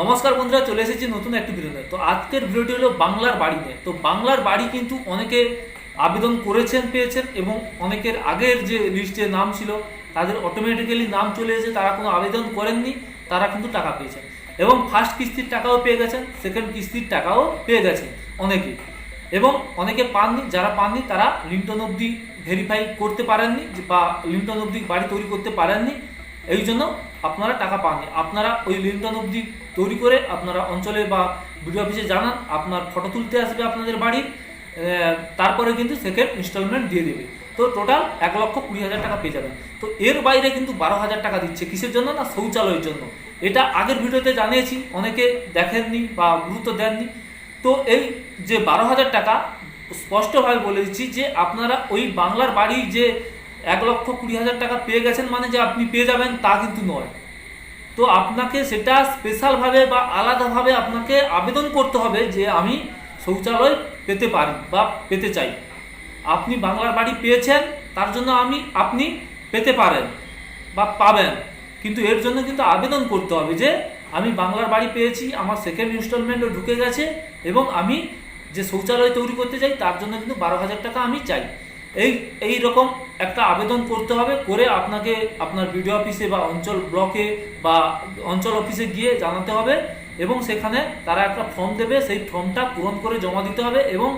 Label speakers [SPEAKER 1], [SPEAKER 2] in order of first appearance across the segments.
[SPEAKER 1] নমস্কার বন্ধুরা, চলে এসেছি নতুন একটি ভিডিওতে তো আজকের ভিডিওটি হলো বাংলার বাড়ি নিয়ে। তো বাংলার বাড়ি কিন্তু অনেকে আবেদন করেছেন, পেয়েছেন এবং অনেকের আগের যে লিস্টে নাম ছিল, তাদের অটোমেটিক্যালি নাম চলে এসেছে, তারা কোনো আবেদন করেননি, তারা কিন্তু টাকা পেয়েছেন। এবং ফার্স্ট কিস্তির টাকাও পেয়ে গেছেন সেকেন্ড কিস্তির টাকাও পেয়ে গেছেন অনেকে। এবং অনেকে পাননি, যারা পাননি, তারা লিঙ্কটন অবধি ভেরিফাই করতে পারেননি, বা লিঙ্কটন অবধি বাড়ি তৈরি করতে পারেননি। এই জন্য আপনারা টাকা পাননি। আপনারা ওই লিঙ্কটন অবধি তৈরি করে আপনারা অঞ্চলে বা বিডিও অফিসে জানান, আপনার ফটো তুলতে আসবে আপনাদের বাড়ির তারপরে কিন্তু সেকেন্ড ইনস্টলমেন্ট দিয়ে দেবে। তো টোটাল এক লক্ষ কুড়ি হাজার টাকা পেয়ে যাবেন। তো এর বাইরে কিন্তু বারো হাজার টাকা দিচ্ছে। কিসের জন্য না? শৌচালয়ের জন্য। এটা আগের ভিডিওতে জানিয়েছি, অনেকে দেখেননি বা গুরুত্ব দেননি। তো এই যে বারো হাজার টাকা, স্পষ্টভাবে বলে দিচ্ছি যে আপনারা ওই বাংলার বাড়ি যে এক লক্ষ কুড়ি হাজার টাকা পেয়ে গেছেন মানে যে আপনি পেয়ে যাবেন তা কিন্তু নয়। তো আপনাকে সেটা স্পেশালভাবে বা আলাদাভাবে আপনাকে আবেদন করতে হবে যে আমি শৌচালয় পেতে পারি বা পেতে চাই। আপনি বাংলার বাড়ি পেয়েছেন, তার জন্য আমি, আপনি পেতে পারেন বা পাবেন। কিন্তু এর জন্য কিন্তু আবেদন করতে হবে যে আমি বাংলার বাড়ি পেয়েছি, আমার সেকেন্ড ইনস্টলমেন্টও ঢুকে গেছে এবং আমি যে শৌচালয় তৈরি করতে চাই, তার জন্য কিন্তু বারো হাজার টাকা আমি চাই। এই এই রকম একটা আবেদন করতে হবে করে আপনাকে আপনার বিডিও অফিসে বা অঞ্চল ব্লকে বা অঞ্চল অফিসে গিয়ে জানাতে হবে এবং সেখানে তারা একটা ফর্ম দেবে। সেই ফর্মটা পূরণ করে জমা দিতে হবে এবং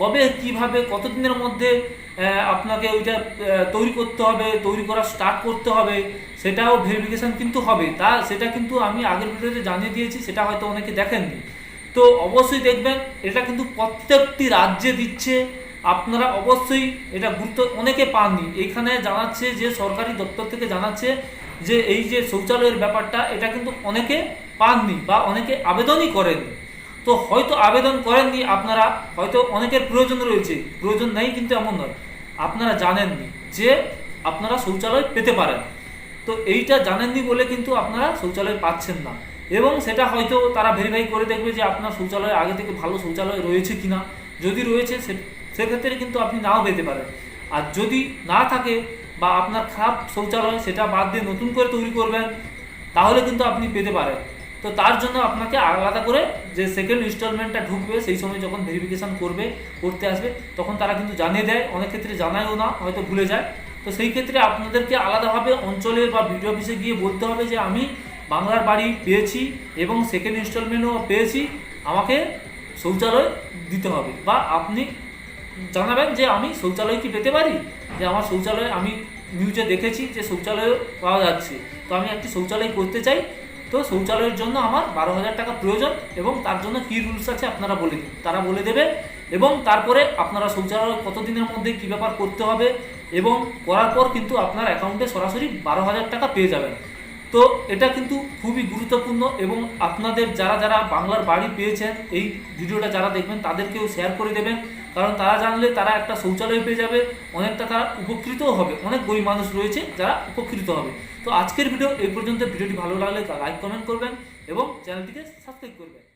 [SPEAKER 1] কবে, কীভাবে, কতদিনের মধ্যে আপনাকে ওইটা তৈরি করতে হবে, তৈরি করা স্টার্ট করতে হবে, সেটাও ভেরিফিকেশন কিন্তু হবে। তা, সেটা কিন্তু আমি আগের ভিডিওতে জানিয়ে দিয়েছি, সেটা হয়তো অনেকে দেখেননি। তো অবশ্যই দেখবেন, এটা কিন্তু প্রত্যেকটি রাজ্যে দিচ্ছে। আপনারা অবশ্যই এটা গুরুত্ব অনেকে পাননি। এখানে জানাচ্ছে যে, সরকারি দপ্তর থেকে জানাচ্ছে যে, এই যে শৌচালয়ের ব্যাপারটা, এটা কিন্তু অনেকে পাননি বা অনেকে আবেদনই করেননি। তো হয়তো আবেদন করেননি আপনারা, হয়তো অনেকের প্রয়োজন রয়েছে। প্রয়োজন নেই কিন্তু এমন নয়। আপনারা জানেননি যে, আপনারা শৌচালয় পেতে পারেন। তো এইটা জানেননি বলে কিন্তু আপনারা শৌচালয় পাচ্ছেন না। এবং সেটা হয়তো তারা ভেরিফাই করে দেখবে যে, আপনার শৌচালয় আগে থেকে ভালো শৌচালয় রয়েছে কিনা। যদি রয়েছে, সে- সেক্ষেত্রে কিন্তু আপনি নাও পেতে পারেন। আর যদি না থাকে বা আপনার খারাপ শৌচালয় সেটা বাদ দিয়ে নতুন করে তৈরি করবেন, তাহলে কিন্তু আপনি পেতে পারেন। তো তার জন্য আপনাকে আলাদা করে যে সেকেন্ড ইনস্টলমেন্টটা ঢুকবে, সেই সময় যখন ভেরিফিকেশন করবে, করতে আসবে, তখন তারা কিন্তু জানিয়ে দেয়। অনেক ক্ষেত্রে জানায়ও না, হয়তো ভুলে যায়। তো সেই ক্ষেত্রে আপনাদেরকে আলাদাভাবে অঞ্চলে বা বিডিও অফিসে গিয়ে বলতে হবে যে, আমি বাংলার বাড়ি পেয়েছি এবং সেকেন্ড ইনস্টলমেন্টও পেয়েছি। আমাকে শৌচালয় দিতে হবে। বা, আপনি জানাবেন যে আমি শৌচালয় কি পেতে পারি? যে আমার শৌচালয়, আমি নিউজে দেখেছি যে শৌচালয় পাওয়া যাচ্ছে। তো আমি একটি শৌচালয় করতে চাই। তো শৌচালয়ের জন্য আমার বারো হাজার টাকা প্রয়োজন এবং তার জন্য কী রুলস আছে আপনারা বলে দিন। তারা বলে দেবে এবং তারপরে আপনারা শৌচালয় কতদিনের মধ্যে কী ব্যাপার করতে হবে এবং করার পর কিন্তু আপনার অ্যাকাউন্টে সরাসরি বারো হাজার টাকা পেয়ে যাবেন। তো এটা কিন্তু খুবই গুরুত্বপূর্ণ এবং আপনাদের যারা যারা বাংলার বাড়ি পেয়েছেন, এই ভিডিওটা যারা দেখবেন তাদেরকেও শেয়ার করে দেবেন। কারণ তারা জানলে তারা একটা শৌচালয় পেয়ে যাবে, অনেকটা তারা উপকৃতও হবে, অনেক গরিব মানুষ রয়েছে যারা উপকৃত হবে। তো আজকের ভিডিও এই পর্যন্ত, ভিডিওটি ভালো লাগলে লাইক কমেন্ট করবেন এবং চ্যানেলটিকে সাবস্ক্রাইব করবেন।